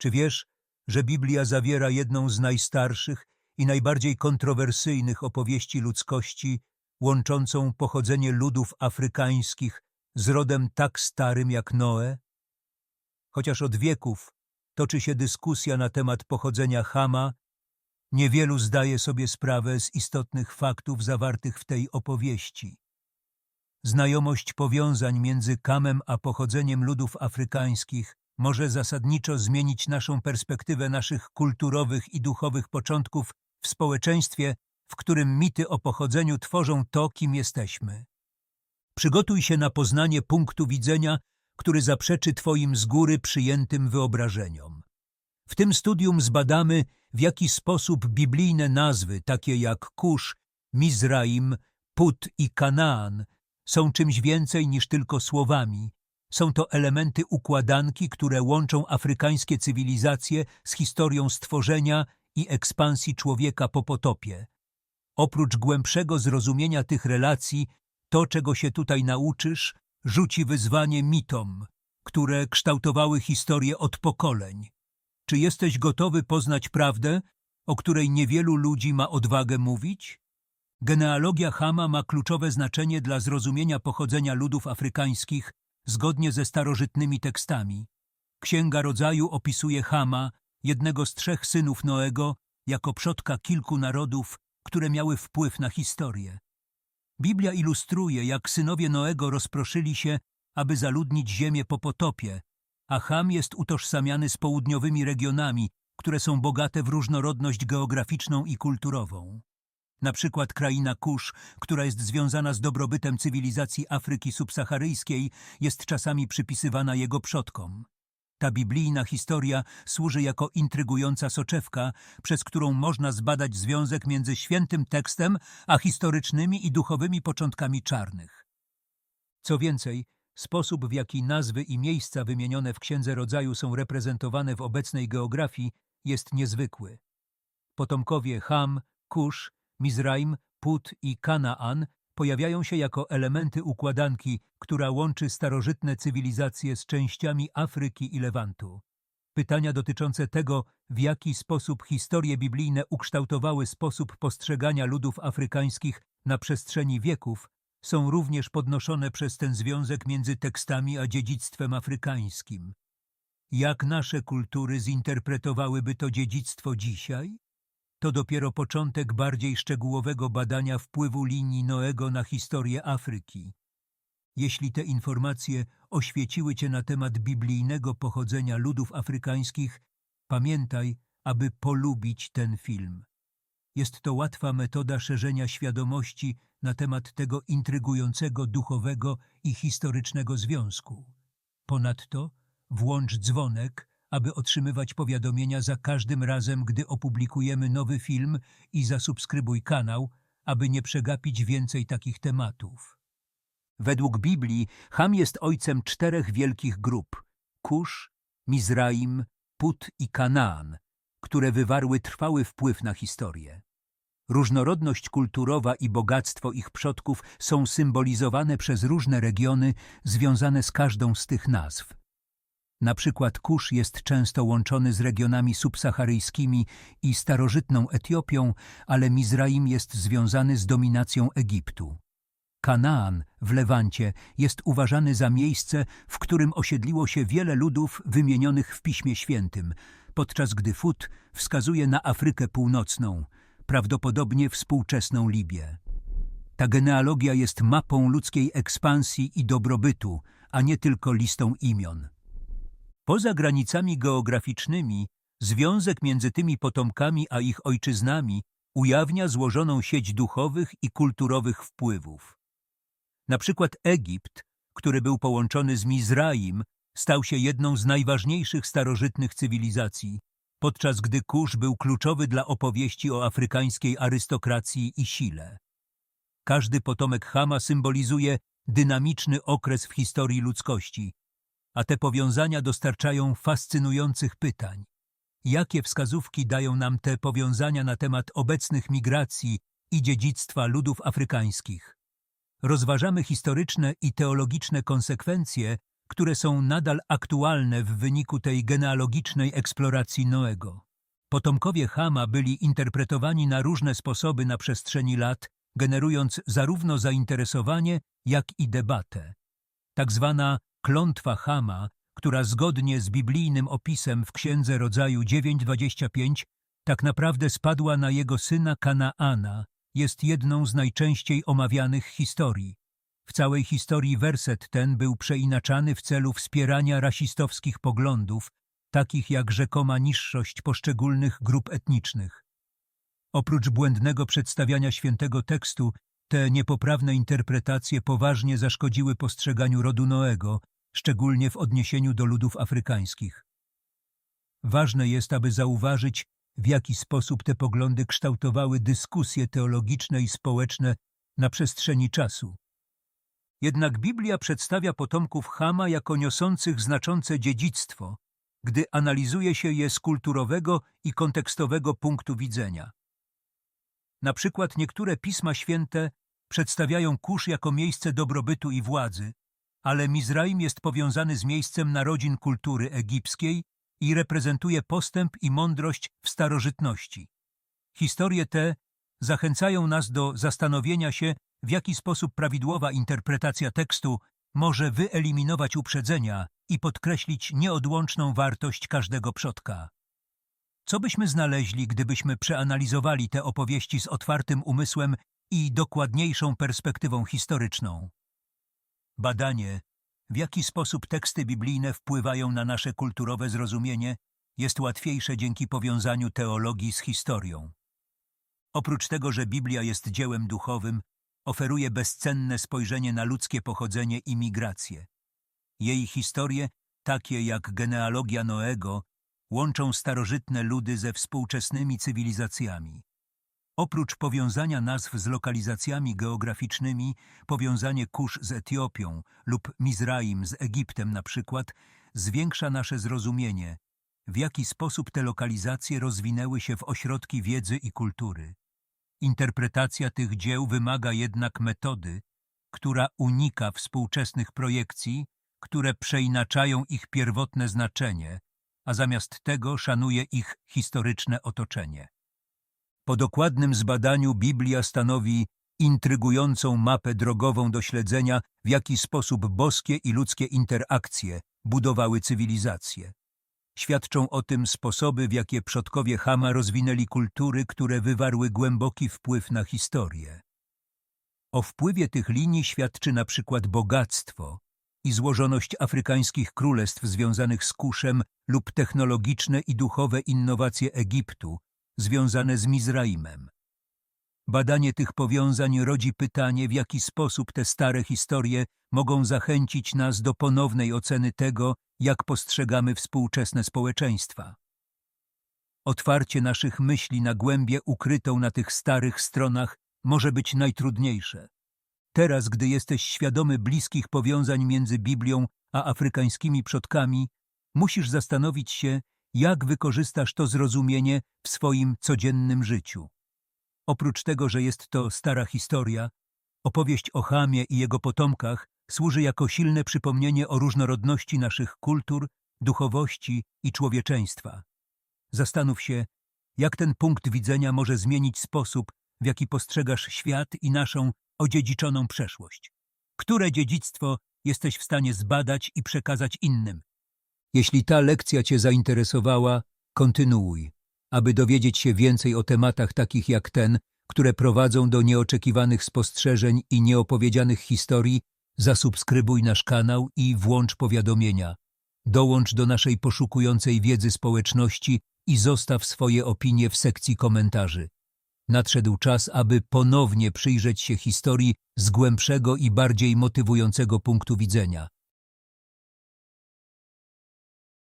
Czy wiesz, że Biblia zawiera jedną z najstarszych i najbardziej kontrowersyjnych opowieści ludzkości, łączącą pochodzenie ludów afrykańskich z rodem tak starym jak Noe? Chociaż od wieków toczy się dyskusja na temat pochodzenia Hama, niewielu zdaje sobie sprawę z istotnych faktów zawartych w tej opowieści. Znajomość powiązań między Kamem a pochodzeniem ludów afrykańskich może zasadniczo zmienić naszą perspektywę naszych kulturowych i duchowych początków w społeczeństwie, w którym mity o pochodzeniu tworzą to, kim jesteśmy. Przygotuj się na poznanie punktu widzenia, który zaprzeczy Twoim z góry przyjętym wyobrażeniom. W tym studium zbadamy, w jaki sposób biblijne nazwy, takie jak Kusz, Mizraim, Put i Kanaan, są czymś więcej niż tylko słowami. Są to elementy układanki, które łączą afrykańskie cywilizacje z historią stworzenia i ekspansji człowieka po potopie. Oprócz głębszego zrozumienia tych relacji, to, czego się tutaj nauczysz, rzuci wyzwanie mitom, które kształtowały historię od pokoleń. Czy jesteś gotowy poznać prawdę, o której niewielu ludzi ma odwagę mówić? Genealogia Hama ma kluczowe znaczenie dla zrozumienia pochodzenia ludów afrykańskich zgodnie ze starożytnymi tekstami. Księga Rodzaju opisuje Hama, jednego z trzech synów Noego, jako przodka kilku narodów, które miały wpływ na historię. Biblia ilustruje, jak synowie Noego rozproszyli się, aby zaludnić ziemię po potopie, a Ham jest utożsamiany z południowymi regionami, które są bogate w różnorodność geograficzną i kulturową. Na przykład kraina Kusz, która jest związana z dobrobytem cywilizacji Afryki subsaharyjskiej, jest czasami przypisywana jego przodkom. Ta biblijna historia służy jako intrygująca soczewka, przez którą można zbadać związek między świętym tekstem a historycznymi i duchowymi początkami czarnych. Co więcej, sposób w jaki nazwy i miejsca wymienione w Księdze Rodzaju są reprezentowane w obecnej geografii jest niezwykły. Potomkowie Ham, Kusz, Mizraim, Put i Kanaan pojawiają się jako elementy układanki, która łączy starożytne cywilizacje z częściami Afryki i Lewantu. Pytania dotyczące tego, w jaki sposób historie biblijne ukształtowały sposób postrzegania ludów afrykańskich na przestrzeni wieków, są również podnoszone przez ten związek między tekstami a dziedzictwem afrykańskim. Jak nasze kultury zinterpretowałyby to dziedzictwo dzisiaj? To dopiero początek bardziej szczegółowego badania wpływu linii Noego na historię Afryki. Jeśli te informacje oświeciły Cię na temat biblijnego pochodzenia ludów afrykańskich, pamiętaj, aby polubić ten film. Jest to łatwa metoda szerzenia świadomości na temat tego intrygującego duchowego i historycznego związku. Ponadto włącz dzwonek, aby otrzymywać powiadomienia za każdym razem, gdy opublikujemy nowy film i zasubskrybuj kanał, aby nie przegapić więcej takich tematów. Według Biblii Ham jest ojcem czterech wielkich grup – Kusz, Mizraim, Put i Kanaan, które wywarły trwały wpływ na historię. Różnorodność kulturowa i bogactwo ich przodków są symbolizowane przez różne regiony związane z każdą z tych nazw. Na przykład Kusz jest często łączony z regionami subsaharyjskimi i starożytną Etiopią, ale Mizraim jest związany z dominacją Egiptu. Kanaan w Lewancie jest uważany za miejsce, w którym osiedliło się wiele ludów wymienionych w Piśmie Świętym, podczas gdy Fut wskazuje na Afrykę Północną, prawdopodobnie współczesną Libię. Ta genealogia jest mapą ludzkiej ekspansji i dobrobytu, a nie tylko listą imion. Poza granicami geograficznymi, związek między tymi potomkami a ich ojczyznami ujawnia złożoną sieć duchowych i kulturowych wpływów. Na przykład Egipt, który był połączony z Mizraim, stał się jedną z najważniejszych starożytnych cywilizacji, podczas gdy Kusz był kluczowy dla opowieści o afrykańskiej arystokracji i sile. Każdy potomek Hama symbolizuje dynamiczny okres w historii ludzkości, a te powiązania dostarczają fascynujących pytań. Jakie wskazówki dają nam te powiązania na temat obecnych migracji i dziedzictwa ludów afrykańskich? Rozważamy historyczne i teologiczne konsekwencje, które są nadal aktualne w wyniku tej genealogicznej eksploracji Noego. Potomkowie Hama byli interpretowani na różne sposoby na przestrzeni lat, generując zarówno zainteresowanie, jak i debatę. Tak zwana klątwa Hama, która zgodnie z biblijnym opisem w Księdze Rodzaju 9.25 tak naprawdę spadła na jego syna Kanaana, jest jedną z najczęściej omawianych historii. W całej historii werset ten był przeinaczany w celu wspierania rasistowskich poglądów, takich jak rzekoma niższość poszczególnych grup etnicznych. Oprócz błędnego przedstawiania świętego tekstu, te niepoprawne interpretacje poważnie zaszkodziły postrzeganiu rodu Noego, szczególnie w odniesieniu do ludów afrykańskich. Ważne jest, aby zauważyć, w jaki sposób te poglądy kształtowały dyskusje teologiczne i społeczne na przestrzeni czasu. Jednak Biblia przedstawia potomków Chama jako niosących znaczące dziedzictwo, gdy analizuje się je z kulturowego i kontekstowego punktu widzenia. Na przykład niektóre pisma święte przedstawiają Kusz jako miejsce dobrobytu i władzy, ale Mizraim jest powiązany z miejscem narodzin kultury egipskiej i reprezentuje postęp i mądrość w starożytności. Historie te zachęcają nas do zastanowienia się, w jaki sposób prawidłowa interpretacja tekstu może wyeliminować uprzedzenia i podkreślić nieodłączną wartość każdego przodka. Co byśmy znaleźli, gdybyśmy przeanalizowali te opowieści z otwartym umysłem i dokładniejszą perspektywą historyczną? Badanie, w jaki sposób teksty biblijne wpływają na nasze kulturowe zrozumienie, jest łatwiejsze dzięki powiązaniu teologii z historią. Oprócz tego, że Biblia jest dziełem duchowym, oferuje bezcenne spojrzenie na ludzkie pochodzenie i migrację. Jej historie, takie jak genealogia Noego, łączą starożytne ludy ze współczesnymi cywilizacjami. Oprócz powiązania nazw z lokalizacjami geograficznymi, powiązanie Kusz z Etiopią lub Mizraim z Egiptem na przykład, zwiększa nasze zrozumienie, w jaki sposób te lokalizacje rozwinęły się w ośrodki wiedzy i kultury. Interpretacja tych dzieł wymaga jednak metody, która unika współczesnych projekcji, które przeinaczają ich pierwotne znaczenie, a zamiast tego szanuje ich historyczne otoczenie. Po dokładnym zbadaniu Biblia stanowi intrygującą mapę drogową do śledzenia, w jaki sposób boskie i ludzkie interakcje budowały cywilizację. Świadczą o tym sposoby, w jakie przodkowie Hama rozwinęli kultury, które wywarły głęboki wpływ na historię. O wpływie tych linii świadczy na przykład bogactwo i złożoność afrykańskich królestw związanych z kuszem lub technologiczne i duchowe innowacje Egiptu, związane z Mizraimem. Badanie tych powiązań rodzi pytanie, w jaki sposób te stare historie mogą zachęcić nas do ponownej oceny tego, jak postrzegamy współczesne społeczeństwa. Otwarcie naszych myśli na głębię ukrytą na tych starych stronach może być najtrudniejsze. Teraz, gdy jesteś świadomy bliskich powiązań między Biblią a afrykańskimi przodkami, musisz zastanowić się, jak wykorzystasz to zrozumienie w swoim codziennym życiu. Oprócz tego, że jest to stara historia, opowieść o Hamie i jego potomkach służy jako silne przypomnienie o różnorodności naszych kultur, duchowości i człowieczeństwa. Zastanów się, jak ten punkt widzenia może zmienić sposób, w jaki postrzegasz świat i naszą odziedziczoną przeszłość. Które dziedzictwo jesteś w stanie zbadać i przekazać innym? Jeśli ta lekcja Cię zainteresowała, kontynuuj, aby dowiedzieć się więcej o tematach takich jak ten, które prowadzą do nieoczekiwanych spostrzeżeń i nieopowiedzianych historii, zasubskrybuj nasz kanał i włącz powiadomienia. Dołącz do naszej poszukującej wiedzy społeczności i zostaw swoje opinie w sekcji komentarzy. Nadszedł czas, aby ponownie przyjrzeć się historii z głębszego i bardziej motywującego punktu widzenia.